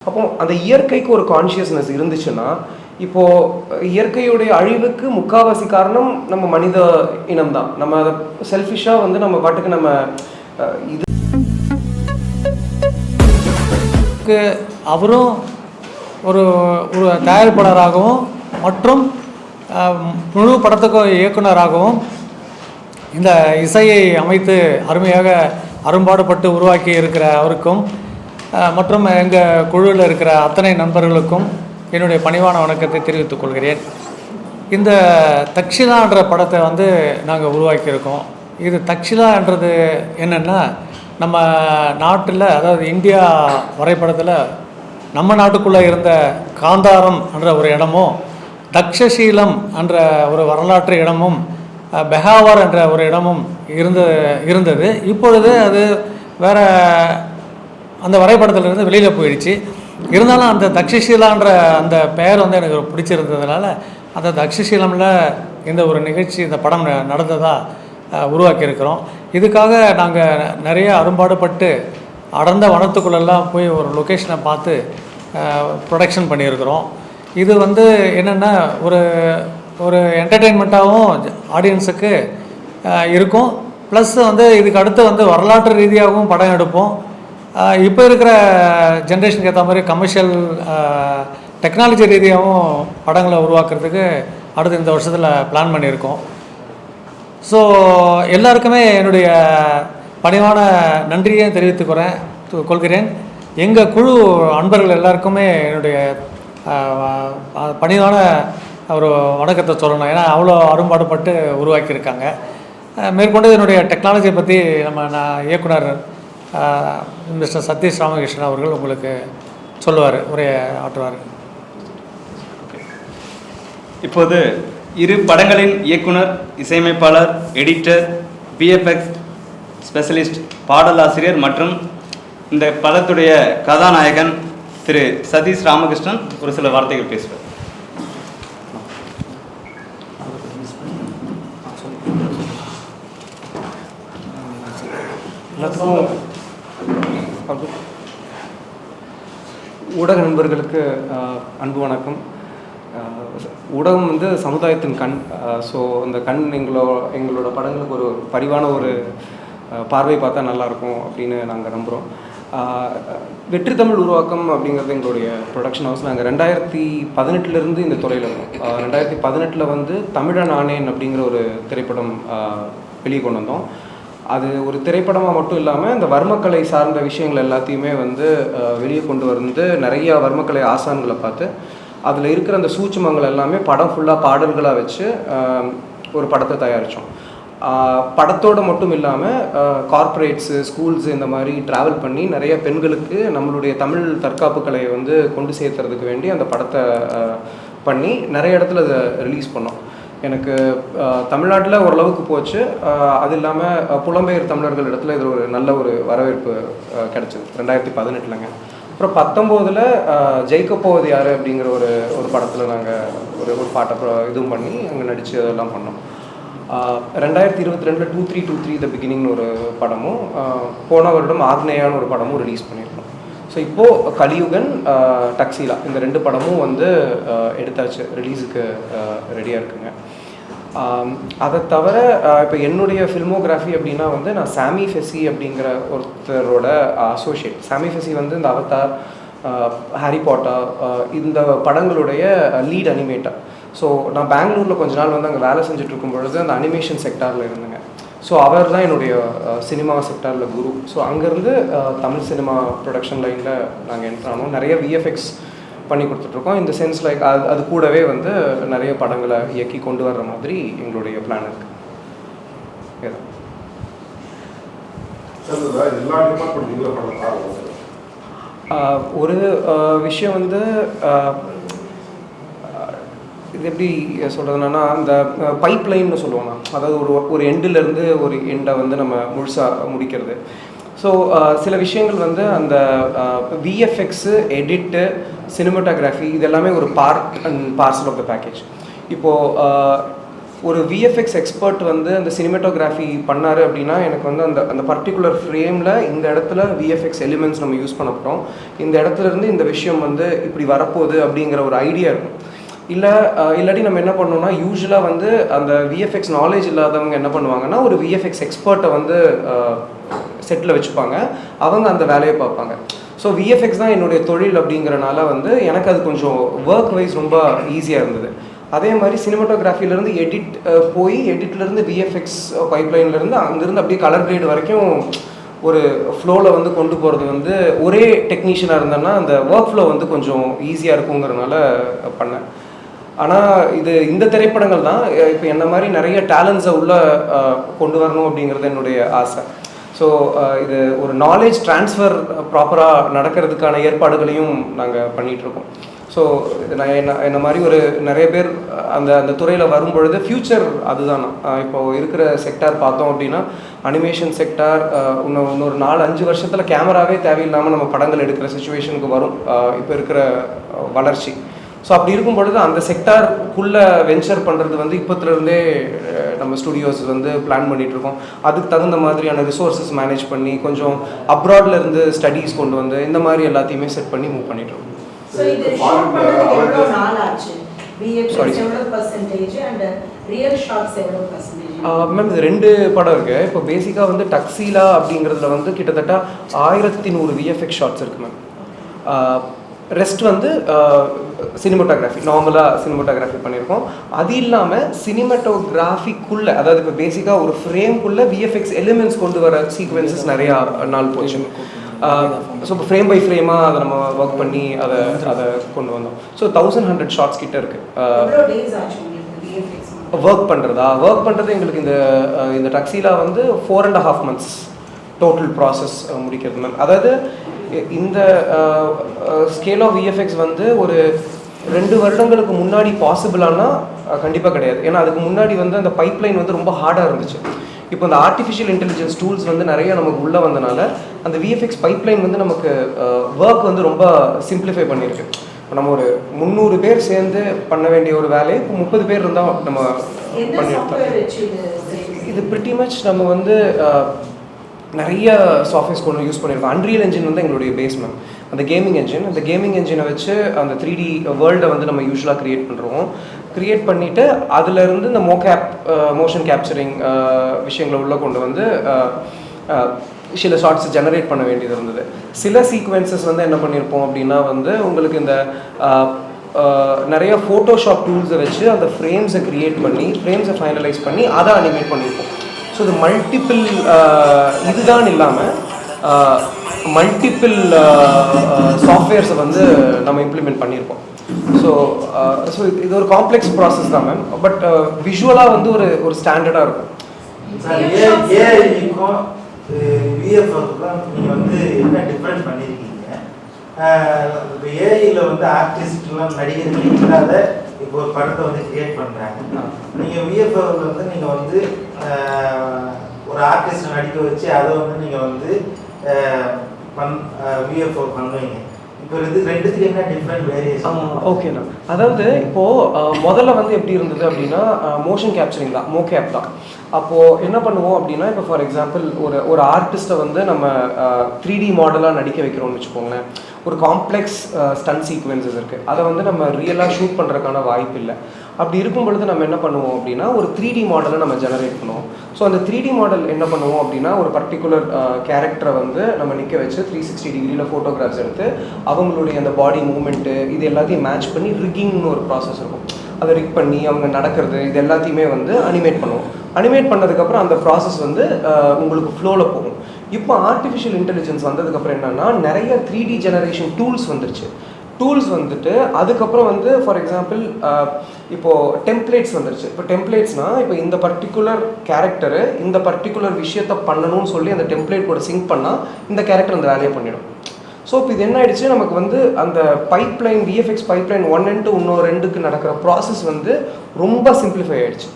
அப்போ அந்த இயற்கைக்கு ஒரு கான்ஷியஸ்னஸ் இருந்துச்சுன்னா இப்போ இயற்கையுடைய அழிவுக்கு முக்காவாசி காரணம் நம்ம மனித இனம் தான் நம்ம அதை செல்ஃபிஷாக வந்து நம்ம பாட்டுக்கு நம்ம இது அவரும் ஒரு ஒரு தயாரிப்பாளராகவும் மற்றும் முழு படத்துக்கும் இயக்குனராகவும் இந்த இசையை அமைத்து அருமையாக அரும்பாடுபட்டு உருவாக்கி இருக்கிற அவருக்கும் மற்றும் எங்கள் குழுவில் இருக்கிற அத்தனை நண்பர்களுக்கும் என்னுடைய பணிவான வணக்கத்தை தெரிவித்துக் கொள்கிறேன். இந்த தக்ஷிலான்ற படத்தை வந்து நாங்கள் உருவாக்கியிருக்கோம். இது தக்ஷிலான்றது என்னென்னா நம்ம நாட்டில் அதாவது இந்தியா வரைபடத்தில் நம்ம நாட்டுக்குள்ளே இருந்த காந்தாரம் என்ற ஒரு இடமும் தக்ஷசீலம் என்ற ஒரு வரலாற்று இடமும் பெஹாவர் என்ற ஒரு இடமும் இருந்த இருந்தது. இப்பொழுது அது வேற அந்த வரைபடத்திலிருந்து வெளியில் போயிடுச்சு. இருந்தாலும் அந்த தக்ஷசீலான்ற அந்த பெயர் வந்து எனக்கு பிடிச்சிருந்ததுனால அந்த தக்ஷசீலமில் இந்த ஒரு நிகழ்ச்சி இந்த படம் ந- உருவாக்கியிருக்கிறோம். இதுக்காக நாங்கள் நிறைய அரும்பாடுபட்டு அடர்ந்த வனத்துக்குள்ளெல்லாம் போய் ஒரு லொக்கேஷனை பார்த்து ப்ரொடக்ஷன் பண்ணியிருக்கிறோம். இது வந்து என்னென்னா ஒரு ஒரு என்டர்டெயின்மெண்ட்டாகவும் ஆடியன்ஸுக்கு இருக்கும். ப்ளஸ் வந்து இதுக்கு அடுத்து வந்து வரலாற்று ரீதியாகவும் படம் எடுப்போம். இப்போ இருக்கிற ஜென்ரேஷனுக்கு ஏற்ற மாதிரி கமர்ஷியல் டெக்னாலஜி ரீதியாகவும் படங்களை உருவாக்குறதுக்கு அடுத்து இந்த வருஷத்தில் பிளான் பண்ணியிருக்கோம். ஸோ எல்லாருக்குமே என்னுடைய பணிவான நன்றியை தெரிவித்துக்கிறேன் கொள்கிறேன். எங்கள் குழு அன்பர்கள் எல்லாருக்குமே என்னுடைய பணிவான ஒரு வணக்கத்தை சொல்லணும். ஏன்னா அவ்வளோ அரும்பாடுபட்டு உருவாக்கியிருக்காங்க. மேற்கொண்டு என்னுடைய டெக்னாலஜியை பற்றி நம்ம நான் இயக்குனர் மிஸ்டர் சதீஷ் ராமகிருஷ்ணன் அவர்கள் உங்களுக்கு சொல்லுவார் உரையை ஆற்றுவார் இப்போது இரு படங்களின் இயக்குனர் இசையமைப்பாளர் எடிட்டர் விஎஃப்எக்ஸ் ஸ்பெஷலிஸ்ட் பாடலாசிரியர் மற்றும் இந்த படத்துடைய கதாநாயகன் திரு சதீஷ் ராமகிருஷ்ணன் ஒரு சில வார்த்தைகள் பேசுவார். எல்லாத்துக்கும் ஊடக நண்பர்களுக்கு அன்பு வணக்கம். ஊடகம் வந்து சமுதாயத்தின் கண் ஸோ அந்த கண் எங்களோ எங்களோட படங்களுக்கு ஒரு பரிவான ஒரு பார்வை பார்த்தா நல்லாயிருக்கும் அப்படின்னு நாங்கள் நம்புகிறோம் வெற்றி தமிழ் உருவாக்கம் அப்படிங்கிறது எங்களுடைய ப்ரொடக்ஷன் ஹவுஸ் நாங்கள் ரெண்டாயிரத்தி பதினெட்டுலேருந்து இந்த துறையில் இருக்கோம். ரெண்டாயிரத்தி பதினெட்டில் வந்து தமிழன் ஆனேன் அப்படிங்கிற ஒரு திரைப்படம் வெளியே கொண்டு வந்தோம். அது ஒரு திரைப்படமாக மட்டும் இல்லாமல் இந்த வர்மக்கலை சார்ந்த விஷயங்கள் எல்லாத்தையுமே வந்து வெளியே கொண்டு வந்து நிறைய வர்மக்கலை ஆசான்களை பார்த்து அதில் இருக்கிற அந்த சூட்சமங்கள் எல்லாமே படம் ஃபுல்லாக பாடல்களாக வச்சு ஒரு படத்தை தயாரித்தோம் படத்தோடு மட்டும் இல்லாமல் கார்ப்பரேட்ஸு ஸ்கூல்ஸ் இந்த மாதிரி ட்ராவல் பண்ணி நிறைய பெண்களுக்கு நம்மளுடைய தமிழ் தற்காப்பு கலையை வந்து கொண்டு சேர்த்துறதுக்கு வேண்டி அந்த படத்தை பண்ணி நிறைய இடத்துல அதை ரிலீஸ் பண்ணோம். எனக்கு தமிழ்நாட்டில் ஓரளவுக்கு போச்சு. அது இல்லாமல் புலம்பெயர் தமிழர்கள் இடத்துல இது ஒரு நல்ல ஒரு வரவேற்பு கிடச்சிது. ரெண்டாயிரத்தி பதினெட்டுலங்க. அப்புறம் பத்தொம்போதில் ஜெயிக்க போவது யார் அப்படிங்கிற ஒரு ஒரு படத்தில் நாங்கள் ஒரு ஒரு பாட்டை இதுவும் பண்ணி அங்கே நடித்து அதெல்லாம் பண்ணோம். ரெண்டாயிரத்தி இருபத்தி ரெண்டில் two three two three the பிகினிங்னு ஒரு படமும் போன வருடம் ஆக்னேயான்னு ஒரு படமும் ரிலீஸ் பண்ணியிருக்கோம் ஸோ இப்போது கலியுகன் டக்ஸிலா டக்ஸீலா இந்த ரெண்டு படமும் வந்து எடுத்தாச்சு. ரிலீஸுக்கு ரெடியாக இருக்குங்க. அதை தவிர இப்போ என்னுடைய ஃபில்மோகிராஃபி அப்படின்னா வந்து நான் சாமி ஃபெசி அப்படிங்கிற ஒருத்தரோட அசோசியேட் சாமி ஃபெசி வந்து இந்த அவதார் ஹாரி பாட்டா இந்த படங்களுடைய லீட் அனிமேட்டர் ஸோ நான் பெங்களூரில் கொஞ்ச நாள் வந்து அங்கே வேலை செஞ்சுட்டு இருக்கும் பொழுது அந்த அனிமேஷன் செக்டாரில் இருந்தேங்க. ஸோ அவர் தான் என்னுடைய சினிமா செக்டாரில் குரு. ஸோ அங்கேருந்து தமிழ் சினிமா ப்ரொடக்ஷன் லைனில் நாங்கள் என்ட்ரு ஆனோம். நிறைய விஎஃப்எக்ஸ் பண்ணி கொடுத்துட்ருக்கோம். இந்த சென்ஸ் லைக் அது அது கூடவே வந்து நிறைய படங்களை இயக்கி கொண்டு வர்ற மாதிரி எங்களுடைய பிளான் இருக்குது ஒரு விஷயம் வந்து இது எப்படி சொல்கிறதுனா அந்த பைப் லைன்னு சொல்லுவாங்க. அதாவது ஒரு ஒரு எண்டுலேருந்து ஒரு எண்டை வந்து நம்ம முழுசாக முடிக்கிறது. ஸோ சில விஷயங்கள் வந்து அந்த விஎஃப்எக்ஸு எடிட்டு சினிமாட்டோகிராஃபி இது எல்லாமே ஒரு part and parcel of the package இப்போது ஒரு விஎஃப்எக்ஸ் எக்ஸ்பர்ட் வந்து அந்த சினிமேட்டோகிராஃபி பண்ணார் அப்படின்னா எனக்கு வந்து அந்த அந்த பர்டிகுலர் ஃப்ரேமில் இந்த இடத்துல விஎஃப்எக்ஸ் எலிமெண்ட்ஸ் நம்ம யூஸ் பண்ண போகிறோம் இந்த இடத்துல இருந்து இந்த விஷயம் வந்து இப்படி வரப்போகுது அப்படிங்கிற ஒரு ஐடியா இருக்கும். இல்லை இல்லாட்டி நம்ம என்ன பண்ணோம்னா யூஸ்வலாக வந்து அந்த விஎஃப்எக்ஸ் நாலேஜ் இல்லாதவங்க என்ன பண்ணுவாங்கன்னா ஒரு விஎஃப்எக்ஸ் எக்ஸ்பர்ட்டை வந்து செட்டில் வச்சுப்பாங்க. அவங்க அந்த வேலையை பார்ப்பாங்க. ஸோ விஎஃப்எக்ஸ் தான் என்னுடைய தொழில் அப்படிங்கிறனால வந்து எனக்கு அது கொஞ்சம் ஒர்க் வைஸ் ரொம்ப ஈஸியாக இருந்தது. அதே மாதிரி சினிமாட்டோகிராஃபிலேருந்து எடிட் போய் எடிட்லேருந்து விஎஃப்எக்ஸ் பைப்லைன்லேருந்து அங்கேருந்து அப்படியே கலர் கிரேட் வரைக்கும் ஒரு ஃப்ளோவில் வந்து கொண்டு போகிறது வந்து ஒரே டெக்னீஷியனாக இருந்தேன்னா அந்த ஒர்க் ஃப்ளோ வந்து கொஞ்சம் ஈஸியாக இருக்குங்கிறனால பண்ணேன். ஆனால் இது இந்த திரைப்படங்கள் தான் இப்போ என்ன மாதிரி நிறைய டேலண்ட்ஸை உள்ளே கொண்டு வரணும் அப்படிங்கிறது என்னுடைய ஆசை. ஸோ இது ஒரு நாலேஜ் ட்ரான்ஸ்ஃபர் ப்ராப்பராக நடக்கிறதுக்கான ஏற்பாடுகளையும் நாங்கள் பண்ணிகிட்ருக்கோம் ஸோ நான் என்ன என்ன மாதிரி ஒரு நிறைய பேர் அந்த அந்த துறையில் வரும்பொழுது ஃப்யூச்சர் அதுதான். இப்போ இருக்கிற செக்டார் பார்த்தோம் அப்படின்னா அனிமேஷன் செக்டார் இன்னும் இன்னொரு நாலு அஞ்சு வருஷத்தில் கேமராவே தேவையில்லாமல் நம்ம படங்கள் எடுக்கிற சுச்சுவேஷனுக்கு வரும். இப்போ இருக்கிற வளர்ச்சி. ஸோ அப்படி இருக்கும் பொழுது அந்த செக்டாருக்குள்ளே வெஞ்சர் பண்ணுறது வந்து இப்போத்துலேருந்தே நம்ம ஸ்டுடியோஸ் வந்து பிளான் பண்ணிட்டு இருக்கோம் அதுக்கு தகுந்த மாதிரியான ரிசோர்ஸஸ் மேனேஜ் பண்ணி கொஞ்சம் அப்ராட்ல இருந்து ஸ்டடீஸ் கொண்டு வந்து இந்த மாதிரி எல்லாத்தையுமே செட் பண்ணி மூவ் percentage? மேம் இது ரெண்டு படம் இருக்கு. இப்போ பேசிக்காக வந்து டக்ஸீலா அப்படிங்கிறதுல வந்து கிட்டத்தட்ட ஆயிரத்தி நூறு விஎஃப்எக்ஸ் ஷாட்ஸ் இருக்கு மேம் ரெஸ்ட் வந்து சினிமோட்டோகிராஃபி நார்மலாக சினிமோட்டோகிராஃபி பண்ணியிருக்கோம் அது இல்லாமல் சினிமட்டோகிராஃபிக்குள்ளே அதாவது இப்போ பேசிக்காக ஒரு ஃப்ரேம்குள்ளே விஎஃப்எக்ஸ் எலிமெண்ட்ஸ் கொண்டு வர சீக்வன்சஸ் நிறையா நாள் போச்சு. ஸோ இப்போ ஃப்ரேம் பை ஃப்ரேமாக அதை நம்ம ஒர்க் பண்ணி அதை அதை கொண்டு வந்தோம். ஸோ தௌசண்ட் ஹண்ட்ரட் ஷார்ட்ஸ் கிட்ட இருக்கு. அஹ், எவ்வளவு days ஆச்சு உங்களுக்கு VFX மட்டும்? ஒர்க் பண்ணுறதா ஒர்க் பண்ணுறது எங்களுக்கு இந்த இந்த டக்ஸீலா வந்து four and half months total process முடிக்கிறது மேம் அதாவது இந்த ஸ்கேல் ஆஃப் விஎஃப்எக்ஸ் வந்து ஒரு ரெண்டு வருடங்களுக்கு முன்னாடி பாசிபிளானா கண்டிப்பாக கிடையாது. ஏன்னா அதுக்கு முன்னாடி வந்து அந்த பைப்லைன் வந்து ரொம்ப ஹார்டாக இருந்துச்சு. இப்போ இந்த ஆர்டிஃபிஷியல் இன்டெலிஜென்ஸ் டூல்ஸ் வந்து நிறைய நமக்கு உள்ளே வந்தனால அந்த விஎஃப்எக்ஸ் பைப்லைன் வந்து நமக்கு ஒர்க் வந்து ரொம்ப சிம்பிளிஃபை பண்ணியிருக்கு இப்போ நம்ம ஒரு முந்நூறு பேர் சேர்ந்து பண்ண வேண்டிய ஒரு வேலையை இப்போ முப்பது பேர் இருந்தால் நம்ம பண்ணியிருக்கோம் இது பிரிட்டி மச் நம்ம வந்து நிறைய சாஃப்ட்வேர்ஸ் கொண்டு யூஸ் பண்ணியிருக்கோம் அன்ரியல் என்ஜின் வந்து எங்களுடைய பேஸ் மேம் அந்த கேமிங் என்ஜின் அந்த கேமிங் என்ஜினை வச்சு அந்த த்ரீ டி வேர்ல்டை வந்து நம்ம யூஸ்வலாக க்ரியேட் பண்ணுறோம் க்ரியேட் பண்ணிவிட்டு அதுலேருந்து இந்த மோகேப் மோஷன் கேப்சரிங் விஷயங்களை உள்ளே கொண்டு வந்து சில ஷார்ட்ஸ் ஜெனரேட் பண்ண வேண்டியது இருந்தது. சில சீக்வென்சஸ் வந்து என்ன பண்ணியிருப்போம் அப்படின்னா வந்து உங்களுக்கு இந்த நிறைய ஃபோட்டோஷாப் டூல்ஸை வச்சு அந்த ஃப்ரேம்ஸை க்ரியேட் பண்ணி ஃப்ரேம்ஸை ஃபைனலைஸ் பண்ணி அதை அனிமேட் பண்ணியிருப்போம் ஸோ இது மல்டிபிள் இதுதான் இல்லாமல் மல்டிபிள் சாஃப்ட்வேர்ஸை வந்து நம்ம இம்ப்ளிமெண்ட் பண்ணியிருப்போம் ஸோ ஸோ uh, இது ஒரு காம்ப்ளெக்ஸ் ப்ராசஸ் தான் மேம் பட் விஷுவலாக வந்து ஒரு ஒரு ஸ்டாண்டர்டாக இருக்கும். வந்து என்ன டிஃப்ரெண்ட் பண்ணியிருக்கீங்க இப்போ ஏஐயில் வந்து ஆர்டிஸ்ட்லாம் நடிகர்கள் இல்லாத இப்போ ஒரு படத்தை வந்து கிரியேட் பண்ணுறாங்க நீங்கள் விஎஃப்எஃப்ல வந்து நீங்கள் வந்து ஒரு ஆர்டிஸ்ட் நடிக்க வச்சு அதை வந்து நீங்கள் வந்து பண் விஎஃப்எஃப் பண்ணுவீங்க. ஓகேண்ணா அதாவது இப்போது முதல்ல வந்து எப்படி இருந்தது அப்படின்னா மோஷன் கேப்சரிங் தான் மோகேப் தான். அப்போது என்ன பண்ணுவோம் அப்படின்னா இப்போ ஃபார் எக்ஸாம்பிள் ஒரு ஒரு ஆர்டிஸ்ட்டை வந்து நம்ம த்ரீ டி மாடலாக நடிக்க வைக்கிறோம்னு வச்சுக்கோங்களேன். ஒரு காம்ப்ளெக்ஸ் ஸ்டன் சீக்வன்சஸ் இருக்குது அதை வந்து நம்ம ரியலாக ஷூட் பண்ணுறதுக்கான வாய்ப்பு இல்லை. அப்படி இருக்கும் பொழுது நம்ம என்ன பண்ணுவோம் அப்படின்னா ஒரு த்ரீ டி மாடலை நம்ம ஜெனரேட் பண்ணுவோம். ஸோ அந்த த்ரீ டி மாடல் என்ன பண்ணுவோம் அப்படின்னா ஒரு பர்டிகுலர் கேரக்டரை uh, வந்து நம்ம நிற்க வச்சு த்ரீ சிக்ஸ்டி டிகிரியில் ஃபோட்டோகிராஃப்ஸ் எடுத்து அவங்களுடைய அந்த பாடி மூமெண்ட்டு இது எல்லாத்தையும் மேட்ச் பண்ணி ரிக்கிங்னு ஒரு ப்ராசஸ் இருக்கும். அதை ரிக் பண்ணி அவங்க நடக்கிறது இது எல்லாத்தையுமே வந்து அனிமேட் பண்ணுவோம். அனிமேட் பண்ணதுக்கப்புறம் அந்த ப்ராசஸ் வந்து uh, உங்களுக்கு ஃப்ளோவில் போகும். இப்போ ஆர்டிஃபிஷியல் இன்டெலிஜென்ஸ் வந்ததுக்கப்புறம் என்னன்னா நிறைய த்ரீ டி ஜெனரேஷன் டூல்ஸ் வந்துருச்சு. டூல்ஸ் வந்துட்டு அதுக்கப்புறம் வந்து ஃபார் எக்ஸாம்பிள் இப்போது டெம்ப்ளேட்ஸ் வந்துருச்சு. இப்போ டெம்ப்ளேட்ஸ்னால் இப்போ இந்த பர்டிகுலர் கேரக்டரு இந்த பர்டிகுலர் விஷயத்த பண்ணணும்னு சொல்லி அந்த டெம்ப்ளேட் கூட சிங்க் பண்ணால் இந்த கேரக்டர் அந்த வேலையை பண்ணிடும். ஸோ இப்போ இது என்ன ஆயிடுச்சு? நமக்கு வந்து அந்த pipeline VFX pipeline one and இன்னொரு ரெண்டுக்கு நடக்கிற ப்ராசஸ் வந்து ரொம்ப சிம்பிளிஃபை ஆயிடுச்சு.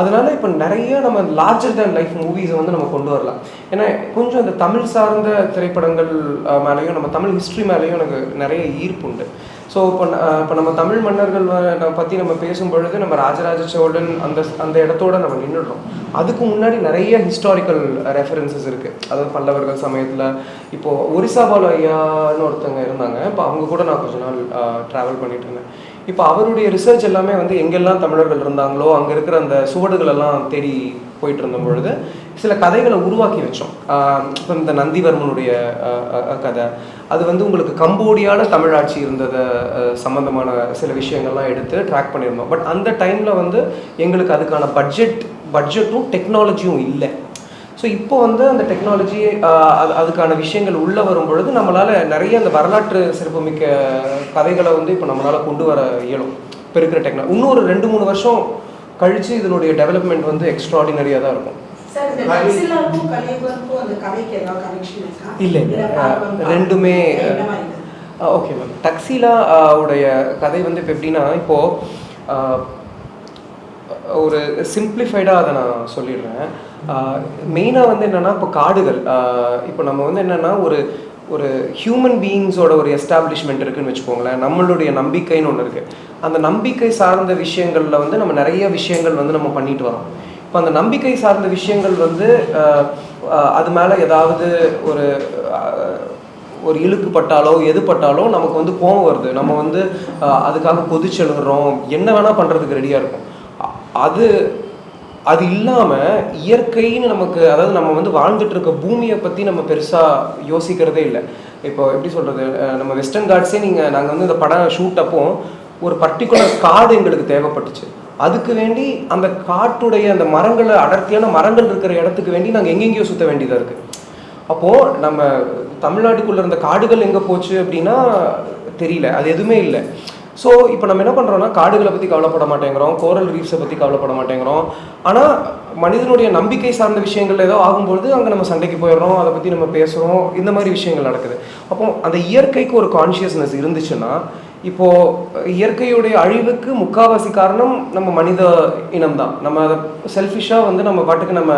அதனால இப்போ நிறைய நம்ம லார்ஜர் தேன் லைஃப் மூவிஸை வந்து நம்ம கொண்டு வரலாம். ஏன்னா கொஞ்சம் இந்த தமிழ் சார்ந்த திரைப்படங்கள் மேலேயும் நம்ம தமிழ் ஹிஸ்ட்ரி மேலேயும் எனக்கு நிறைய ஈர்ப்பு உண்டு. ஸோ இப்போ இப்போ நம்ம தமிழ் மன்னர்கள் பற்றி நம்ம பேசும் பொழுது நம்ம ராஜராஜ சோழன் அந்த அந்த இடத்தோட நம்ம நின்றுடுறோம் அதுக்கு முன்னாடி நிறைய ஹிஸ்டாரிக்கல் ரெஃபரன்சஸ் இருக்குது அதாவது பல்லவர்கள் சமயத்தில் இப்போது ஒரிசா பாலு ஐயான்னு ஒருத்தவங்க இருந்தாங்க. இப்போ அவங்க கூட நான் கொஞ்ச நாள் ட்ராவல் பண்ணிட்டு இருந்தேன். இப்போ அவருடைய ரிசர்ச் எல்லாமே வந்து எங்கெல்லாம் தமிழர்கள் இருந்தாங்களோ அங்கே இருக்கிற அந்த சுவடுகள் எல்லாம் தேடி போயிட்டு இருந்த பொழுது சில கதைகளை உருவாக்கி வச்சோம். இப்போ இந்த நந்திவர்மனுடைய கதை. அது வந்து உங்களுக்கு கம்போடியான தமிழாட்சி இருந்ததை சம்மந்தமான சில விஷயங்கள்லாம் எடுத்து ட்ராக் பண்ணியிருந்தோம். பட் அந்த டைமில் வந்து எங்களுக்கு அதுக்கான பட்ஜெட் பட்ஜெட்டும் டெக்னாலஜியும் இல்லை. ஸோ இப்போ வந்து அந்த டெக்னாலஜி அது அதுக்கான விஷயங்கள் உள்ளே வரும் பொழுது நம்மளால் நிறைய அந்த வரலாற்று சிறப்புமிக்க கதைகளை வந்து இப்போ நம்மளால் கொண்டு வர இயலும். இப்போ இருக்கிற டெக்னா இன்னொரு ரெண்டு மூணு வருஷம் கழித்து இதனுடைய டெவலப்மெண்ட் வந்து எக்ஸ்ட்ராடினரியாக தான் இருக்கும். இல்ல, ரெண்டுமே? ஓகே மேம் டக்ஸிலா உடைய கதை வந்து இப்போ எப்படின்னா இப்போது ஒரு சிம்பிளிஃபைடாக அதை நான் சொல்லிடுறேன். மெயினாக வந்து என்னென்னா இப்போ காடுகள். இப்போ நம்ம வந்து என்னென்னா ஒரு ஒரு ஹியூமன் பீயிங்ஸோட ஒரு எஸ்டாப்ளிஷ்மெண்ட் இருக்குன்னு வச்சுக்கோங்களேன். நம்மளுடைய நம்பிக்கைன்னு ஒன்று இருக்குது அந்த நம்பிக்கை சார்ந்த விஷயங்களில் வந்து நம்ம நிறைய விஷயங்கள் வந்து நம்ம பண்ணிட்டு வரோம். இப்போ அந்த நம்பிக்கை சார்ந்த விஷயங்கள் வந்து அது மேலே ஏதாவது ஒரு ஒரு இழுக்கு பட்டாலோ எது பட்டாலோ நமக்கு வந்து கோவம் வருது. நம்ம வந்து அதுக்காக கொதிச்செழுகிறோம். என்ன வேணால் பண்ணுறதுக்கு ரெடியாக இருக்கும். அது அது இல்லாமல் இயற்கைன்னு நமக்கு அதாவது நம்ம வந்து வாழ்ந்துட்டு இருக்க பூமியை பற்றி நம்ம பெருசாக யோசிக்கிறதே இல்லை. இப்போ எப்படி சொல்கிறது நம்ம வெஸ்டர்ன் காட்ஸே நீங்கள் நாங்கள் வந்து இந்த படம் ஷூட் அப்போ ஒரு பர்டிகுலர் காடு எங்களுக்கு தேவைப்பட்டுச்சு. அதுக்கு வேண்டி அந்த காட்டுடைய அந்த மரங்களை அடர்த்தியான மரங்கள் இருக்கிற இடத்துக்கு வேண்டி நாங்கள் எங்கெங்கேயோ சுற்ற வேண்டியதாக இருக்குது அப்போது நம்ம தமிழ்நாட்டுக்குள்ளே இருந்த காடுகள் எங்கே போச்சு அப்படின்னா தெரியல. அது எதுவுமே இல்லை. ஸோ இப்போ நம்ம என்ன பண்ணுறோம்னா காடுகளை பற்றி கவலைப்பட மாட்டேங்கிறோம். கோரல் ரீஃப்ஸை பற்றி கவலைப்பட மாட்டேங்கிறோம். ஆனால் மனிதனுடைய நம்பிக்கை சார்ந்த விஷயங்கள் ஏதோ ஆகும்பொழுது அங்கே நம்ம சண்டைக்கு போயிடுறோம். அதை பற்றி நம்ம பேசுகிறோம் இந்த மாதிரி விஷயங்கள் நடக்குது. அப்போ அந்த இயற்கைக்கு ஒரு கான்ஷியஸ்னஸ் இருந்துச்சுன்னா இப்போது இயற்கையுடைய அழிவுக்கு முக்காவாசி காரணம் நம்ம மனித இனம்தான். நம்ம அதை செல்ஃபிஷாக வந்து நம்ம பாட்டுக்கு நம்ம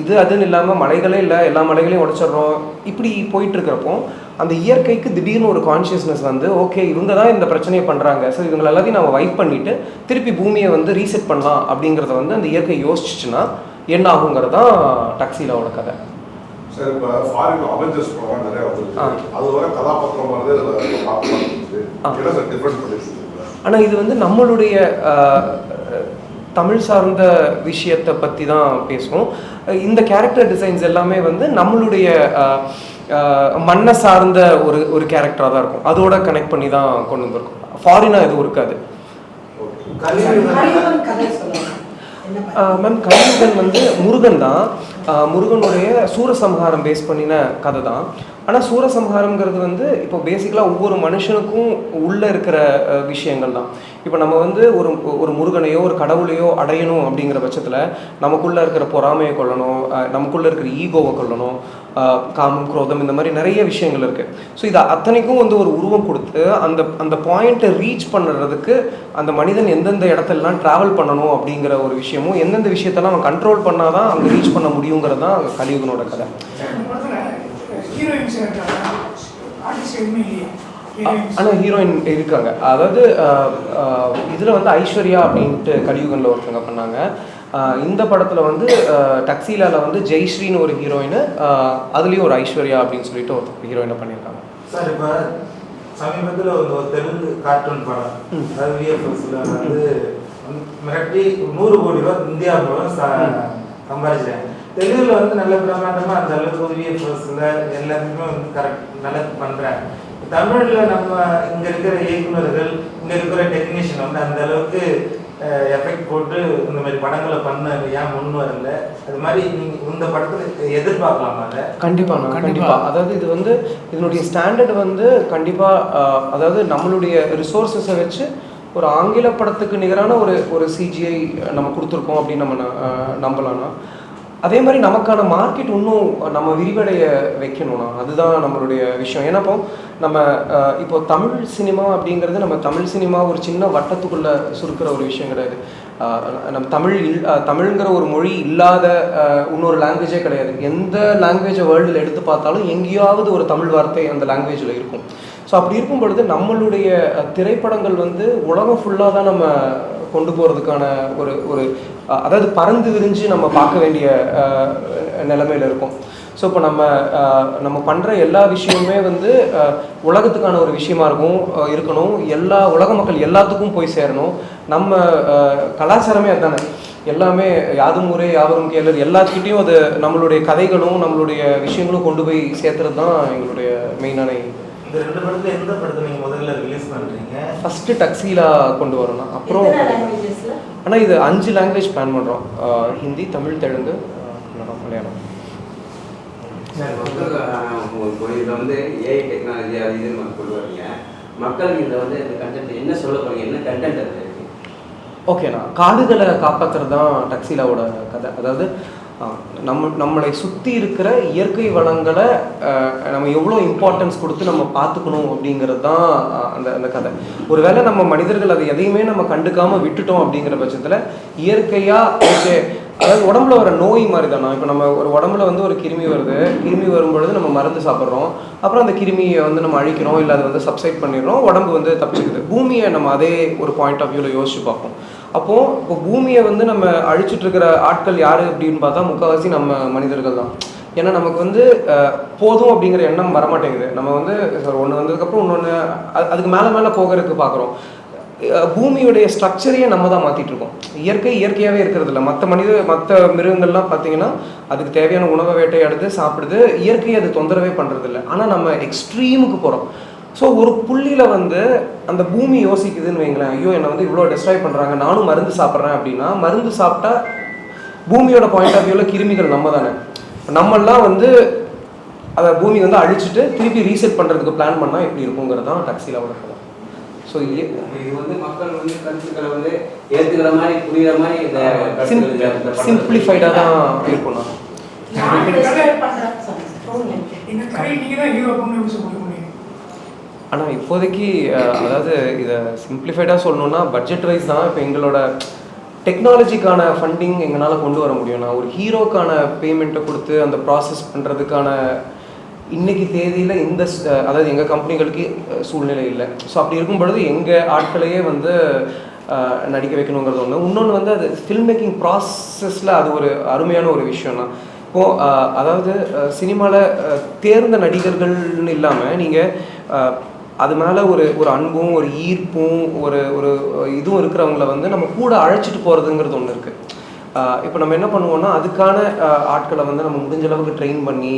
இது அதுன்னு இல்லாமல் மலைகளே இல்லை. எல்லா மலைகளையும் உடைச்சிடுறோம். இப்படி போயிட்டுருக்கிறப்போ அந்த இயற்கைக்கு திடீர்னு ஒரு கான்ஷியஸ்னஸ் வந்து ஓகே இவங்க தான் இந்த பிரச்சனையை பண்ணுறாங்க ஸோ இவங்க எல்லாத்தையும் நம்ம வைப் பண்ணிட்டு திருப்பி பூமியை வந்து ரீசெட் பண்ணலாம் அப்படிங்கிறத வந்து அந்த இயற்கை யோசிச்சுச்சுன்னா என்ன ஆகுங்கிறது தான் டக்ஸிலாவோட கதை. சார் இப்போ ஃபாரின் அவெஞ்சர்ஸ் படம் நிறைய அது வர கதாபாத்திரம் சார் பண்ணிருக்கீங்க ஆனால் இது வந்து நம்மளுடைய தமிழ் சார்ந்த விஷயத்தை பற்றி தான் பேசுவோம். இந்த கேரக்டர் டிசைன்ஸ் எல்லாமே வந்து நம்மளுடைய மண்ணை சார்ந்த ஒரு ஒரு கேரக்டராக தான் இருக்கும். அதோட கனெக்ட் பண்ணி தான் கொண்டு வந்திருக்கும். ஃபாரினாக எதுவும் இருக்காது? மேம் கலியுகன் வந்து முருகன் தான். முருகனுடைய சூரசம்ஹாரம் பேஸ் பண்ணின கதை தான். ஆனால் சூரசம்ஹாரம்ங்கிறது வந்து இப்போ பேசிக்கலாக ஒவ்வொரு மனுஷனுக்கும் உள்ளே இருக்கிற விஷயங்கள் தான் இப்போ நம்ம வந்து ஒரு ஒரு முருகனையோ ஒரு கடவுளையோ அடையணும் அப்படிங்கிற பட்சத்தில் நமக்குள்ளே இருக்கிற பொறாமையை கொள்ளணும் நமக்குள்ளே இருக்கிற ஈகோவை கொள்ளணும் காமம் குரோதம் இந்த மாதிரி நிறைய விஷயங்கள் இருக்குது ஸோ இது அத்தனைக்கும் வந்து ஒரு உருவம் கொடுத்து அந்த அந்த பாயிண்ட்டை ரீச் பண்ணுறதுக்கு அந்த மனிதன் எந்தெந்த இடத்துலலாம் ட்ராவல் பண்ணணும் அப்படிங்கிற ஒரு விஷயமும் எந்தெந்த விஷயத்தெல்லாம் அவன் கண்ட்ரோல் பண்ணால் தான் அங்கே ரீச் பண்ண முடியுங்கிறது தான் கலியுகனோட கதை. ஹீரோயின்ஸ் இருக்காங்க ஆர்டிஸ்ட் எதுவுமே இல்லையே. ஹீரோயின்ஸ் ஆனால் ஹீரோயின் இருக்காங்க. அதாவது இதில் வந்து ஐஸ்வர்யா அப்படின்ட்டு கலியுகனில் ஒருத்தவங்க பண்ணாங்க. இந்த படத்தில் வந்து டக்ஸீலால வந்து ஜெய்ஸ்ரீன்னு ஒரு ஹீரோயின் அதுலேயும் ஒரு ஐஸ்வர்யா அப்படின்னு சொல்லிட்டு ஒரு ஹீரோயினை பண்ணியிருக்காங்க. சார் இப்போ சமீபத்தில் ஒரு தெலுங்கு கார்ட்டூன் படம். அதாவது வந்து மிரட்டி நூறு கோடி ரூபா இந்தியா மூலம் சம்பாதிச்சாங்க தெலுங்குல வந்து நல்ல பிரமாண்டமாக அந்த அளவுக்கு ஒரு விஎஃப்எஸ்ல எல்லாத்துக்குமே வந்து கரெக்ட் நல்லா பண்ணுறாங்க தமிழ்ல நம்ம இங்க இருக்கிற இயக்குனர்கள் இங்க இருக்கிற டெக்னீஷியன் வந்து அந்த அளவுக்கு எஃபெக்ட் போட்டு இந்த மாதிரி படங்களை பண்ண ஏன் முன் வரல? அது மாதிரி நீங்க இந்த படத்துல எதிர்பார்க்கலாமா அதை? கண்டிப்பா நான் கண்டிப்பா. கண்டிப்பா. அதாவது இது வந்து இதனுடைய ஸ்டாண்டர்ட் வந்து கண்டிப்பா ஆஹ், அதாவது நம்மளுடைய ரிசோர்ஸஸை வச்சு ஒரு ஆங்கில படத்துக்கு நிகரான ஒரு ஒரு சிஜிஐ நம்ம கொடுத்துருக்கோம் அப்படின்னு நம்ம நம்பலாம்னா அதே மாதிரி நமக்கான மார்க்கெட் இன்னும் நம்ம விரிவடைய வைக்கணும்னா அதுதான் நம்மளுடைய விஷயம். ஏன்னா இப்போ நம்ம இப்போ தமிழ் சினிமா அப்படிங்கிறது நம்ம தமிழ் சினிமா ஒரு சின்ன வட்டத்துக்குள்ளே சுருக்கிற ஒரு விஷயம் கிடையாது. நம்ம தமிழ் இல் தமிழ்ங்கிற ஒரு மொழி இல்லாத இன்னொரு லாங்குவேஜே கிடையாது. எந்த லாங்குவேஜை வேர்ல்டில் எடுத்து பார்த்தாலும் எங்கேயாவது ஒரு தமிழ் வார்த்தை அந்த லாங்குவேஜில் இருக்கும். ஸோ அப்படி இருக்கும் பொழுது நம்மளுடைய திரைப்படங்கள் வந்து உலகம் ஃபுல்லாக தான் நம்ம கொண்டு போகிறதுக்கான ஒரு ஒரு அதாவது பறந்து விரிஞ்சு நம்ம பார்க்க வேண்டிய நிலைமையில இருக்கும். ஸோ இப்போ நம்ம நம்ம பண்ணுற எல்லா விஷயமுமே வந்து உலகத்துக்கான ஒரு விஷயமா இருக்கும் இருக்கணும். எல்லா உலக மக்கள் எல்லாத்துக்கும் போய் சேரணும். நம்ம கலாச்சாரமே அதுதானே எல்லாமே யாதும் ஊரே யாவரும் கேளர் எல்லாத்துக்கிட்டையும் அது நம்மளுடைய கதைகளும் நம்மளுடைய விஷயங்களும் கொண்டு போய் சேர்த்துறது தான் எங்களுடைய மெயினான இந்த ரெண்டு படத்துல எந்த படத்தை நீங்க முதல்ல ரிலீஸ் பண்றீங்க? ஃபஸ்ட்டு டக்ஸீலா கொண்டு வரணும். அப்புறம்? ஆனால் இது அஞ்சு லாங்குவேஜ் பிளான் பண்ணுறோம் ஹிந்தி தமிழ் தெலுங்கு கன்னடம் மலையாளம். இதில் வந்து ஏஐ டெக்னாலஜி அது இதுன்னு கொண்டு வரீங்க. இதில் வந்து இந்த கண்டென்ட் என்ன சொல்ல போறீங்க? என்ன கண்டென்ட் இருக்கு ஓகேண்ணா காடுகளை காப்பாற்றுறது தான் டக்ஸிலாவோட கதை. அதாவது நம்ம நம்மளை சுற்றி இருக்கிற இயற்கை வளங்களை நம்ம எவ்வளோ இம்பார்ட்டன்ஸ் கொடுத்து நம்ம பார்த்துக்கணும் அப்படிங்கிறது தான் அந்த அந்த கதை. ஒருவேளை நம்ம மனிதர்கள் அதை எதையுமே நம்ம கண்டுக்காமல் விட்டுட்டோம் அப்படிங்கிற பட்சத்தில் இயற்கையாக ஓகே அதாவது உடம்புல வர நோய் மாதிரி தானே இப்போ நம்ம ஒரு உடம்புல வந்து ஒரு கிருமி வருது. கிருமி வரும்பொழுது நம்ம மருந்து சாப்பிட்றோம். அப்புறம் அந்த கிருமியை வந்து நம்ம அழிக்கிறோம் இல்லை அதை வந்து சப்சைட் பண்ணிடுறோம். உடம்பு வந்து தப்பிச்சுக்குது. பூமியை நம்ம அதே ஒரு பாயிண்ட் ஆஃப் வியூவில் யோசிச்சு பார்ப்போம். அப்போது இப்போ பூமியை வந்து நம்ம அழிச்சிட்டு இருக்கிற ஆட்கள் யார் அப்படின்னு பார்த்தா முக்கால்வாசி நம்ம மனிதர்கள் தான். ஏன்னா நமக்கு வந்து போதும் அப்படிங்கிற எண்ணம் வரமாட்டேங்குது. நம்ம வந்து ஒன்று வந்ததுக்கப்புறம் இன்னொன்று அதுக்கு மேலே மேலே போகிறதுக்கு பார்க்குறோம் பூமியுடைய ஸ்ட்ரக்சரையே நம்ம தான் மாற்றிட்டு இருக்கோம் இயற்கை இயற்கையாகவே இருக்கிறது இல்லை மற்ற மனித மற்ற மிருகங்கள்லாம் பார்த்தீங்கன்னா அதுக்கு தேவையான உணவை வேட்டையாடுது சாப்பிடுது. இயற்கையை அது தொந்தரவே பண்ணுறது இல்லை ஆனால் நம்ம எக்ஸ்ட்ரீமுக்கு போகிறோம் ஸோ ஒரு புள்ளியில் வந்து அந்த பூமி யோசிக்குதுன்னு வைங்களேன். ஐயோ என்னை வந்து இவ்வளோ டெஸ்ட்ராய் பண்ணுறாங்க நானும் மருந்து சாப்பிட்றேன் அப்படின்னா மருந்து சாப்பிட்டா பூமியோட பாயிண்ட் ஆஃப் வியூவில் கிருமிகள் நம்ம தானே நம்மெல்லாம் வந்து அதை பூமி வந்து அழிச்சிட்டு திருப்பி ரீசெட் பண்ணுறதுக்கு பிளான் பண்ணால் எப்படி இருக்குங்கிறது தான் டாக்ஸியில் வளர்க்கலாம் ஸோ இது வந்து மக்கள் வந்து கருத்துக்களை வந்து ஏற்றுக்கிற மாதிரி புரியுற மாதிரி இந்த சிம்பிளிஃபைடாக தான் இருக்கும்ண்ணா ஆனால் இப்போதைக்கு அதாவது இதை சிம்பிளிஃபைடாக சொல்லணுன்னா பட்ஜெட் வைஸ் தான் இப்போ எங்களோட டெக்னாலஜிக்கான ஃபண்டிங் எங்களால் கொண்டு வர முடியும்னா ஒரு ஹீரோக்கான பேமெண்ட்டை கொடுத்து அந்த ப்ராசஸ் பண்ணுறதுக்கான இன்றைக்கி தேதியில் இந்த ஸ்- அதாவது எங்கள் கம்பெனிகளுக்கு சூழ்நிலை இல்லை. ஸோ அப்படி இருக்கும் பொழுது எங்கள் ஆட்களையே வந்து நடிக்க வைக்கணுங்கிறது ஒன்று இன்னொன்று வந்து அது ஃபில்ம் மேக்கிங் ப்ராசஸில் அது ஒரு அருமையான ஒரு விஷயம் தான். இப்போது அதாவது சினிமாவில் தேர்ந்த நடிகர்கள்னு இல்லாமல் நீங்கள் அது மேலே ஒரு ஒரு அன்பும் ஒரு ஈர்ப்பும் ஒரு ஒரு இதுவும் இருக்கிறவங்கள வந்து நம்ம கூட அழைச்சிட்டு போகிறதுங்கிறது ஒன்று இருக்குது இப்போ நம்ம என்ன பண்ணுவோம்னா அதுக்கான ஆட்களை வந்து நம்ம முடிஞ்ச அளவுக்கு ட்ரெயின் பண்ணி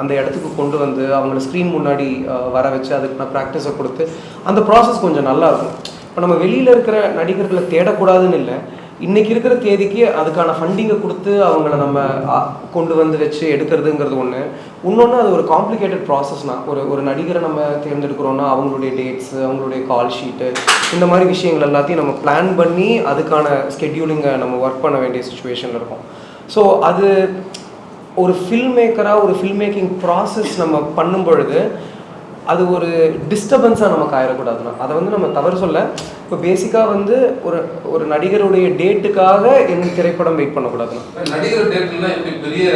அந்த இடத்துக்கு கொண்டு வந்து அவங்கள ஸ்க்ரீன் முன்னாடி வர வச்சு அதுக்கு நான் ப்ராக்டிஸை கொடுத்து அந்த ப்ராசஸ் கொஞ்சம் நல்லாயிருக்கும் இப்போ நம்ம வெளியில் இருக்கிற நடிகர்களை தேடக்கூடாதுன்னு இல்லை. இன்னைக்கு இருக்கிற தேதிக்கு அதுக்கான ஃபண்டிங்கை கொடுத்து அவங்கள நம்ம கொண்டு வந்து வச்சு எடுக்கிறதுங்கிறது ஒன்று இன்னொன்று அது ஒரு காம்ப்ளிகேட்டட் ப்ராசஸ்னா ஒரு ஒரு நடிகரை நம்ம தேர்ந்தெடுக்கிறோன்னா அவங்களுடைய டேட்ஸ் அவங்களுடைய கால் ஷீட்டு இந்த மாதிரி விஷயங்கள் எல்லாத்தையும் நம்ம பிளான் பண்ணி அதுக்கான ஸ்கெட்யூலிங்கை நம்ம ஒர்க் பண்ண வேண்டிய சுச்சுவேஷனில் இருக்கும். ஸோ அது ஒரு ஃபில்ம் மேக்கராக ஒரு ஃபில்ம் மேக்கிங் ப்ராசஸ் நம்ம பண்ணும் பொழுது அது ஒரு டிஸ்டர்பன்ஸாக நமக்கு ஆயிடக்கூடாதுண்ணா அதை வந்து நம்ம தவறு சொல்ல இப்போ பேசிக்காக வந்து ஒரு ஒரு நடிகருடைய டேட்டுக்காக எந்த திரைப்படம் வெயிட் பண்ணக்கூடாதுண்ணா. நடிகர் டேட்லாம் எப்படி பெரிய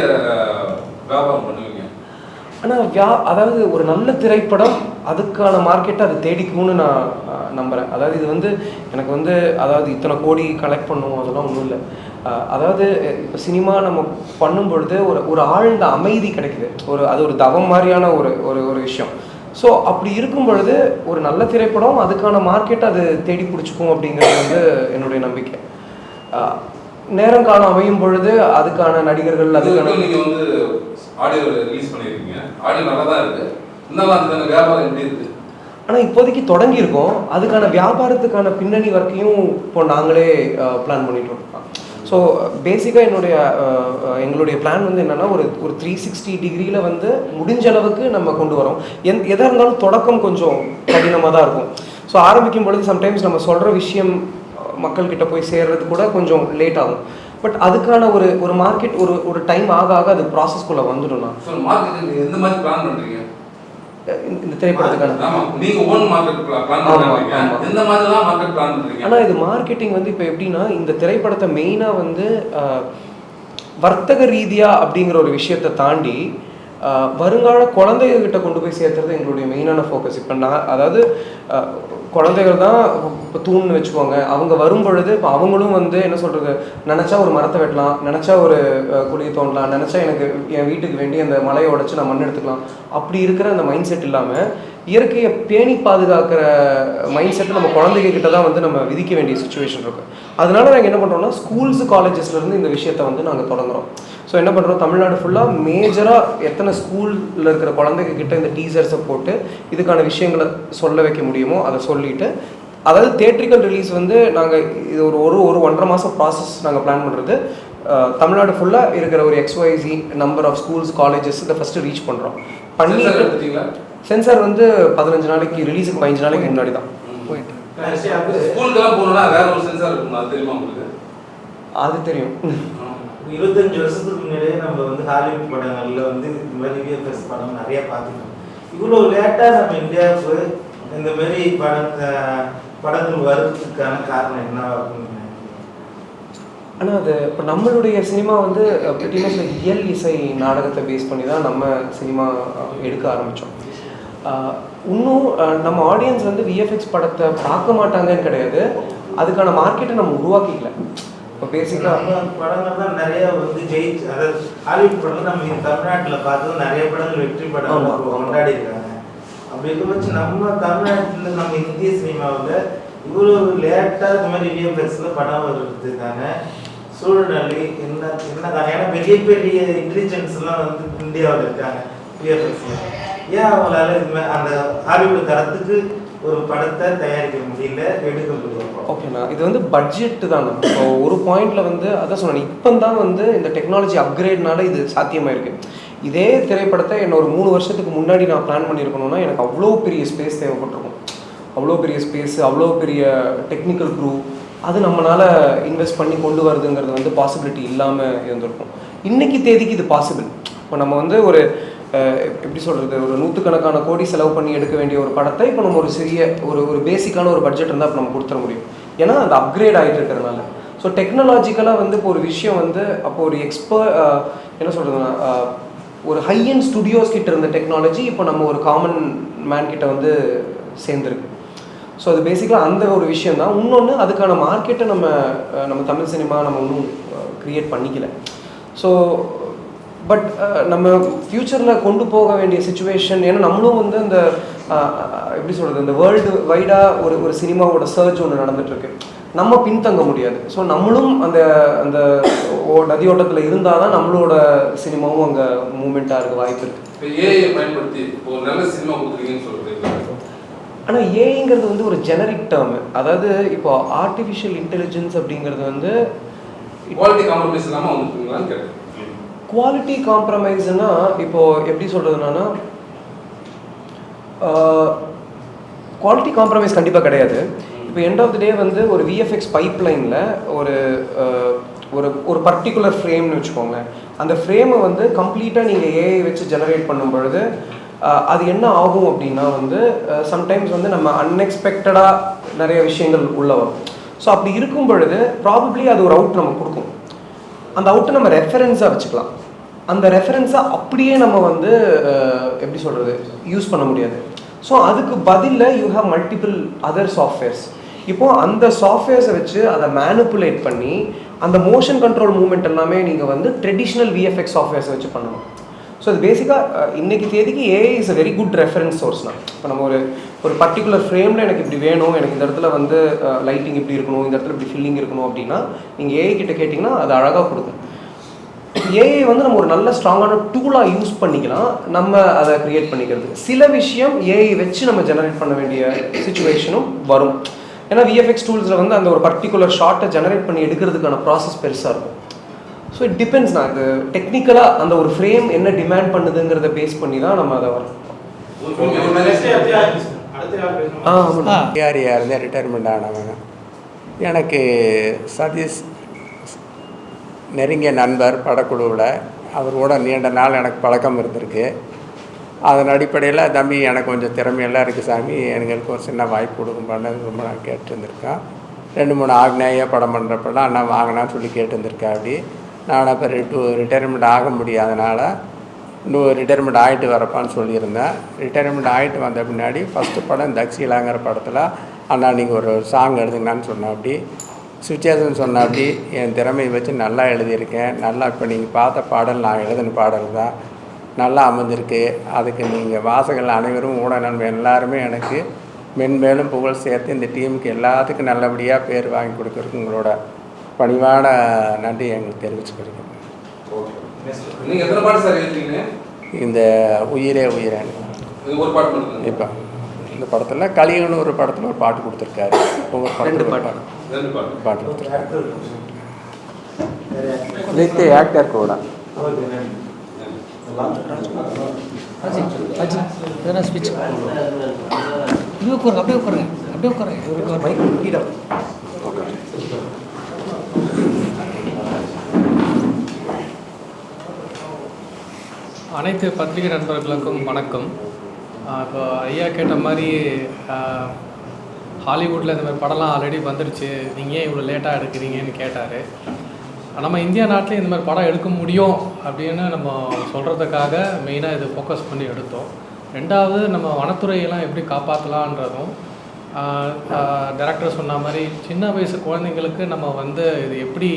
வியாபாரம் பண்ணுவீங்க? ஆனால் வியா அதாவது ஒரு நல்ல திரைப்படம் அதுக்கான மார்க்கெட்டை அது தேடிக்கும்னு நான் அஹ், நம்புறேன். அதாவது இது வந்து எனக்கு வந்து அதாவது இத்தனை கோடி கலெக்ட் பண்ணும் அதெல்லாம் ஒன்றும் இல்லை. அதாவது இப்போ சினிமா நம்ம பண்ணும் பொழுது ஒரு ஒரு ஆழ்ந்த அமைதி கிடைக்குது. ஒரு அது ஒரு தவம் மாதிரியான ஒரு ஒரு ஒரு விஷயம். ஸோ அப்படி இருக்கும் பொழுது ஒரு நல்ல திரைப்படம் அதுக்கான மார்க்கெட் அது தேடி பிடிச்சிக்கும் அப்படிங்கிறது வந்து என்னுடைய நம்பிக்கை. நேரம் காலம் அமையும் பொழுது அதுக்கான நடிகர்கள் அதுக்கான அதுக்கு நீங்க வந்து ஆடியோ ரிலீஸ் பண்ணிருக்கீங்க ஆடியோ நல்லா தான் இருக்கு. இருந்தாலும் அதுக்கான வியாபாரம் எப்படி இருக்கு? ஆனால் இப்போதைக்கு தொடங்கியிருக்கோம். அதுக்கான வியாபாரத்துக்கான பின்னணி வரைக்கும் இப்போ நாங்களே பிளான் பண்ணிட்டு இருக்கோம். ஸோ பேசிக்காக என்னுடைய எங்களுடைய பிளான் வந்து என்னென்னா ஒரு ஒரு த்ரீ சிக்ஸ்டி டிகிரியில் வந்து முடிஞ்ச அளவுக்கு நம்ம கொண்டு வரோம். எந் எதாக இருந்தாலும் தொடக்கம் கொஞ்சம் கடினமாக தான் இருக்கும். ஸோ ஆரம்பிக்கும் பொழுது சம்டைம்ஸ் நம்ம சொல்கிற விஷயம் மக்கள்கிட்ட போய் சேர்றது கூட கொஞ்சம் லேட் ஆகும். பட் அதுக்கான ஒரு ஒரு மார்க்கெட் ஒரு ஒரு டைம் ஆக ஆக அது ப்ராசஸ்க்குள்ளே வந்துடும் ஸோ மார்க்கெட் எந்த மாதிரி பிளான் பண்ணுறீங்க இந்த- இந்த திரைப்படத்துக்கான நீங்க ஓன் மார்க்கெட் பிளான். எந்த மாதிரிலாம் மார்க்கெட் பிளான் பண்றீங்க? ஆனால் இது மார்க்கெட்டிங் வந்து இப்போ எப்படின்னா இந்த திரைப்படத்தை மெயினாக வந்து வர்த்தக ரீதியாக அப்படிங்கிற ஒரு விஷயத்தை தாண்டி வருங்கால குழந்தைகிட்ட கொண்டு போய் சேர்த்துறது எங்களுடைய மெயினான ஃபோக்கஸ் இப்போ நான் அதாவது குழந்தைகள் தான் இப்போ தூண்னு வச்சுக்கோங்க. அவங்க வரும் பொழுது இப்போ அவங்களும் வந்து என்ன சொல்கிறது நினச்சா ஒரு மரத்தை வெட்டலாம் நினச்சா ஒரு குழியை தோண்டலாம் நினச்சா எனக்கு என் வீட்டுக்கு வேண்டி அந்த மலையை உடச்சி நான் மண் எடுத்துக்கலாம். அப்படி இருக்கிற அந்த மைண்ட் செட் இல்லாமல் இயற்கையை பேணி பாதுகாக்கிற மைண்ட் செட்டை நம்ம குழந்தைங்க கிட்ட தான் வந்து நம்ம விதிக்க வேண்டிய சுச்சுவேஷன் இருக்குது அதனால நாங்கள் என்ன பண்ணுறோம்னா ஸ்கூல்ஸ் காலேஜஸ்லேருந்து இந்த விஷயத்தை வந்து நாங்கள் தொடங்குறோம். ஸோ என்ன பண்ணுறோம் தமிழ்நாடு ஃபுல்லாக மேஜராக எத்தனை ஸ்கூலில் இருக்கிற குழந்தைங்க கிட்ட இந்த டீசர்ஸை போட்டு இதுக்கான விஷயங்களை சொல்ல வைக்க முடியுமோ அதை சொல்லிட்டு அதாவது தேட்ரிக்கல் ரிலீஸ் வந்து நாங்கள் இது ஒரு ஒரு ஒரு ஒன்றரை மாதம் ப்ராசஸ் நாங்கள் பிளான் பண்ணுறது தமிழ்நாடு ஃபுல்லாக இருக்கிற ஒரு XYZ number of schools colleges இதை ஃபஸ்ட்டு ரீச் பண்ணுறோம் பண்ணி சென்சார் வந்து பதினஞ்சு நாளைக்கு ரிலீஸுக்கு பதினஞ்சு நாளைக்கு முன்னாடி தான் போயிட்டு. ஸ்கூலுக்கெல்லாம் போகணும்னா வேற ஒரு சென்சார் இருக்கும் அது தெரியுமா உங்களுக்கு? அது தெரியும். இருபத்தஞ்சு வருஷத்துக்கு முன்னாடியே நம்ம வந்து ஹாலிவுட் படங்கள்ல வந்து இந்த மாதிரி விஎஃப்எஸ் படம் நிறைய பார்த்துட்டோம். இவ்வளோ லேட்டாக நம்ம இந்தியாவுக்கு இந்த மாதிரி படம் அஹ், படங்கள் வர்றதுக்கான காரணம் என்ன நினைக்கிறீங்க? ஆனால் அது இப்போ நம்மளுடைய சினிமா வந்து பிரிட்டிமஸ் இயல் இசை நாடகத்தை பேஸ் பண்ணி தான் நம்ம சினிமா எடுக்க ஆரம்பித்தோம் இன்னும் நம்ம ஆடியன்ஸ் வந்து விஎஃப்எக்ஸ் படத்தை பார்க்க மாட்டாங்கன்னு கிடையாது. அதுக்கான மார்க்கெட்டை நம்ம உருவாக்கிக்கல. இப்போ பேசிக்காக படங்கள் தான் நிறைய வந்து ஜெயிச்சு அதாவது ஹாலிவுட் படங்கள் நம்ம இந்த தமிழ்நாட்டில் பார்த்தது நிறைய படங்கள் வெற்றி. படங்கள் கொண்டாடி இருக்காங்க. அப்படி இருக்கும்போது நம்ம தமிழ்நாட்டில் நம்ம இந்திய சினிமாவில் இவ்வளோ லேட்டாக இந்த மாதிரி விஎஃப்எக்ஸில் படம் வர்றதுக்கான சூழ்நிலை என்ன என்ன காரணம்? ஏன்னா பெரிய பெரிய இன்டெலிஜென்ஸ் எல்லாம் வந்து இந்தியாவில் இருக்காங்க விஎஃப்எக்ஸில் ஏன் அவங்களால இதுமே அந்த ஹாலிவுட் தரத்துக்கு ஒரு படத்தை தயாரிக்க முடியல எடுக்க முடியும் ஓகேண்ணா இது வந்து பட்ஜெட் தான். இப்போ ஒரு பாயிண்ட்ல வந்து அதான் சொன்னேன். இப்போ தான் வந்து இந்த டெக்னாலஜி அப்கிரேட்னால இது சாத்தியமாயிருக்கு. இதே திரைப்படத்தை என்ன ஒரு மூணு வருஷத்துக்கு முன்னாடி நான் பிளான் பண்ணியிருக்கணும்னா எனக்கு அவ்வளோ பெரிய ஸ்பேஸ் தேவைப்பட்டிருக்கும். அவ்வளோ பெரிய ஸ்பேஸ் அவ்வளோ பெரிய டெக்னிக்கல் க்ரூ அது நம்மளால் இன்வெஸ்ட் பண்ணி கொண்டு வருதுங்கிறது வந்து பாசிபிலிட்டி இல்லாமல் இருந்திருக்கும். இன்னைக்கு தேதிக்கு இது பாசிபிள் இப்போ நம்ம வந்து ஒரு எப்படி சொல்கிறது ஒரு நூற்றுக்கணக்கான கோடி செலவு பண்ணி எடுக்க வேண்டிய ஒரு படத்தை இப்போ நம்ம ஒரு சிறிய ஒரு ஒரு பேசிக்கான ஒரு பட்ஜெட் இருந்தால் இப்போ நம்ம கொடுத்துட முடியும். ஏன்னா அது அப்கிரேட் ஆகிட்டு இருக்கிறதுனால. ஸோ டெக்னாலஜிக்கலாக வந்து இப்போ ஒரு விஷயம் வந்து அப்போ ஒரு எக்ஸ்பர் என்ன சொல்கிறதுனா ஒரு ஹையன் ஸ்டுடியோஸ் கிட்ட இருந்த டெக்னாலஜி இப்போ நம்ம ஒரு காமன் மேன் கிட்ட வந்து சேர்ந்துருக்கு. ஸோ அது பேசிக்கலாக அந்த ஒரு விஷயம் தான். இன்னொன்று அதுக்கான மார்க்கெட்டை நம்ம நம்ம தமிழ் சினிமா நம்ம இன்னும் க்ரியேட் பண்ணிக்கல. ஸோ பட் நம்ம ஃப்யூச்சரில் கொண்டு போக வேண்டிய சுச்சுவேஷன் ஏன்னா நம்மளும் வந்து அந்த எப்படி சொல்கிறது இந்த வேர்ல்டு வைடாக ஒரு ஒரு சினிமாவோட சர்ச் ஒன்று நடந்துட்டுருக்கு. நம்ம பின்தங்க முடியாது. ஸோ நம்மளும் அந்த அந்த ஓ- நதியோட்டத்தில் இருந்தால் தான் நம்மளோட சினிமாவும் அங்கே மூமெண்ட்டாக இருக்க வாய்ப்பு இருக்குது இப்போ ஏஐ பயன்படுத்தி இப்போ ஒரு நல்ல சினிமா கொடுக்குறீங்கன்னு சொல்றீங்க. ஆனால் ஏஐங்கிறது வந்து ஒரு ஜெனரிக் டேர்மு அதாவது இப்போ ஆர்டிஃபிஷியல் இன்டெலிஜென்ஸ் அப்படிங்கிறது வந்து குவாலிட்டி காம்ப்ரமைஸ் இல்லாமல் வந்துருக்கீங்களான்னு கேட்டேன். குவாலிட்டி காம்ப்ரமைஸ்னா இப்போ எப்படி சொல்கிறதுனா குவாலிட்டி காம்ப்ரமைஸ் கண்டிப்பாக கிடையாது. இப்போ எண்ட் ஆஃப் த டே வந்து ஒரு விஎஃப்எக்ஸ் பைப்லைனில் ஒரு ஒரு ஒரு பர்டிகுலர் ஃப்ரேம்னு வச்சுக்கோங்க அந்த ஃப்ரேமை வந்து கம்ப்ளீட்டாக நீங்கள் ஏஐ வச்சு ஜெனரேட் பண்ணும் பொழுது அது என்ன ஆகும் அப்படின்னா வந்து சம்டைம்ஸ் வந்து நம்ம அன்எக்ஸ்பெக்டடாக நிறைய விஷயங்கள் உள்ள வரும். ஸோ அப்படி இருக்கும் பொழுது ப்ராபப்ளி அது ஒரு அவுட் நமக்கு கொடுக்கும். அந்த அவுட்டை நம்ம ரெஃபரன்ஸாக வச்சுக்கலாம். அந்த ரெஃபரன்ஸை அப்படியே நம்ம வந்து எப்படி சொல்கிறது யூஸ் பண்ண முடியாது. ஸோ அதுக்கு பதிலில் you have multiple other softwares இப்போ அந்த சாஃப்ட்வேர்ஸை வச்சு அதை மேனுப்புலேட் பண்ணி அந்த மோஷன் கண்ட்ரோல் மூமெண்ட் எல்லாமே நீங்கள் வந்து ட்ரெடிஷ்னல் விஎஃப்எக்ஸ் சாஃப்ட்வேர்ஸை வச்சு பண்ணணும். ஸோ அது பேசிக்காக uh, இன்னைக்கு தேதிக்கு AI is a very good reference source தான். இப்போ நம்ம ஒரு ஒரு பர்டிகுலர் ஃப்ரேமில் எனக்கு இப்படி வேணும் எனக்கு இந்த இடத்துல வந்து uh, லைட்டிங் இப்படி இருக்கணும் இந்த இடத்துல இப்படி ஃபில்லிங் இருக்கணும் அப்படின்னா நீங்கள் ஏஐ கிட்ட கேட்டிங்கன்னா அது அழகாக கொடுக்கும். ஏஐ வந்து நம்ம ஒரு நல்ல ஸ்ட்ராங்கான டூலாக யூஸ் பண்ணிக்கலாம். நம்ம அதை க்ரியேட் பண்ணிக்கிறது சில விஷயம் ஏஐ வச்சு நம்ம ஜெனரேட் பண்ண வேண்டிய சுச்சுவேஷனும் வரும். ஏன்னா விஎஃப்எக்ஸ் டூல்ஸில் வந்து அந்த ஒரு பர்டிகுலர் ஷார்ட்டை ஜெனரேட் பண்ணி எடுக்கிறதுக்கான ப்ராசஸ் பெருசாக இருக்கும். ஸோ இட் டிபெண்ட்ஸ் நான் இது டெக்னிக்கலாக அந்த ஒரு ஃப்ரேம் என்ன டிமாண்ட் பண்ணுதுங்கிறத பேஸ் பண்ணி தான் நம்ம அதை வரும். டிஆர்ஏ இருந்து ரிட்டையர்மெண்ட் ஆனவங்க. எனக்கு சதீஷ் நெருங்கிய நண்பர் படக்குழுவில். அவர் கூட நீண்ட நாள் எனக்கு பழக்கம் இருந்திருக்கு. அதன் அடிப்படையில் தம்பி எனக்கு கொஞ்சம் திறமையெல்லாம் இருக்குது சாமி. எங்களுக்கு ஒரு சின்ன வாய்ப்பு கொடுக்கும்பான்னு ரொம்ப நான் கேட்டுருந்துருக்கேன். ரெண்டு மூணு ஆக்னேய படம் பண்ணுறப்பெல்லாம் அண்ணா வாங்கினான்னு சொல்லி கேட்டுருந்துருக்கேன் அப்படி நான் அப்போ ரிட்டு ரிட்டையர்மெண்ட் ஆக முடியாதனால இன்னும் ரிட்டையர்மெண்ட் ஆகிட்டு வரப்பான்னு சொல்லியிருந்தேன். ரிட்டையர்மெண்ட் ஆகிட்டு வந்த பின்னாடி ஃபஸ்ட்டு படம் தக்ஷிலாங்கிற படத்தில் அண்ணா நீங்கள் ஒரு சாங் எழுதுங்கன்னு சொன்னாப்படி சுச்சுவேஷன் சொன்னாப்படி என் திறமையை வச்சு நல்லா எழுதியிருக்கேன். நல்லா இப்போ நீங்கள் பார்த்த பாடல் நான் எழுதின பாடல் தான். நல்லா அமைஞ்சிருக்கு அதுக்கு நீங்கள் வாசகர்கள் அனைவரும் ஊட நண்பர் எல்லாருமே எனக்கு மென்மேலும் புகழ் சேர்த்து இந்த டீமுக்கு எல்லாத்துக்கும் நல்லபடியாக பேர் வாங்கி கொடுக்குறதுக்கு உங்களோட பணிவான நன்றி எங்களுக்கு எழுதுறீங்க இந்த உயிரே மட்டும் இப்போ இந்த படத்தில் கலியன்னு ஒரு படத்தில் ஒரு பாட்டு கொடுத்துருக்காரு. ஒவ்வொரு படத்தில் பாட்டு. ரெண்டு பாட்டு. பாட்டு கொடுத்துருக்காரு. வித் ஆக்டர் கூட. ஸ்பீச் அப்படியே உட்காருங்க அப்படியே உட்காருங்க அப்படியே உட்காருங்க. அனைத்து பத்திரிகை நண்பர்களுக்கும் வணக்கம். இப்போ ஐயா கேட்ட மாதிரி ஹாலிவுட்டில் இந்த மாதிரி படம்லாம் ஆல்ரெடி வந்துருச்சு. நீங்கள் ஏன் இவ்வளோ லேட்டாக எடுக்கிறீங்கன்னு கேட்டார். நம்ம இந்தியா நாட்டிலே இந்த மாதிரி படம் எடுக்க முடியும் அப்படின்னு நம்ம சொல்கிறதுக்காக மெயினாக இது ஃபோக்கஸ் பண்ணி எடுத்தோம். ரெண்டாவது நம்ம வனத்துறையெல்லாம் எப்படி காப்பாற்றலான்றதும் டேரக்டர் சொன்ன மாதிரி சின்ன வயசு குழந்தைங்களுக்கு நம்ம வந்து இது எப்படி